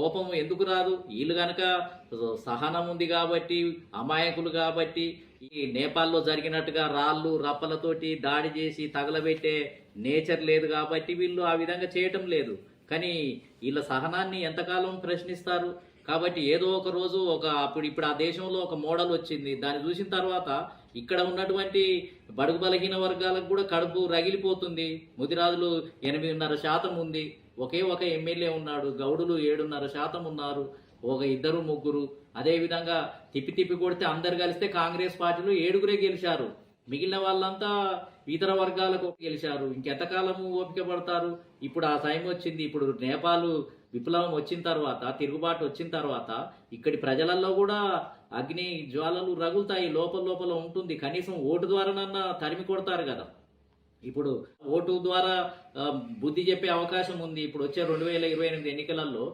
కోపం ఎందుకు రాదు? వీళ్ళు కనుక సహనం ఉంది కాబట్టి అమాయకులు కాబట్టి ఈ నేపాల్లో జరిగినట్టుగా రాళ్ళు రప్పలతోటి దాడి చేసి తగలబెట్టే నేచర్ లేదు కాబట్టి వీళ్ళు ఆ విధంగా చేయటం లేదు. కానీ వీళ్ళ సహనాన్ని ఎంతకాలం ప్రశ్నిస్తారు? కాబట్టి ఏదో ఒక రోజు ఒక అప్పుడు ఇప్పుడు ఆ దేశంలో ఒక మోడల్ వచ్చింది. దాన్ని చూసిన తర్వాత ఇక్కడ ఉన్నటువంటి బడుగు బలహీన వర్గాలకు కూడా కడుపు రగిలిపోతుంది. ముదిరాజులు ఎనిమిదిన్నర శాతం ఉంది. ఒకే ఒక ఎమ్మెల్యే ఉన్నాడు. గౌడులు ఏడున్నర శాతం ఉన్నారు. ఒక ఇద్దరు ముగ్గురు. అదేవిధంగా తిప్పి తిప్పి కొడితే అందరు కలిస్తే కాంగ్రెస్ పార్టీలో ఏడుగురే గెలిచారు. మిగిలిన వాళ్ళంతా ఇతర వర్గాలకు గెలిచారు. ఇంకెంతకాలము ఓపిక పడతారు? ఇప్పుడు ఆ టైం వచ్చింది. ఇప్పుడు నేపాల్ విప్లవం వచ్చిన తర్వాత తిరుగుబాటు వచ్చిన తర్వాత ఇక్కడి ప్రజలలో కూడా అగ్ని జ్వాలలు రగులుతాయి. లోపల లోపల ఉంటుంది. కనీసం ఓటు ద్వారానన్నా తరిమి కొడతారు కదా. ఇప్పుడు ఓటు ద్వారా బుద్ధి చెప్పే అవకాశం ఉంది. ఇప్పుడు వచ్చే రెండు వేల ఇరవై ఎనిమిది ఎన్నికలలో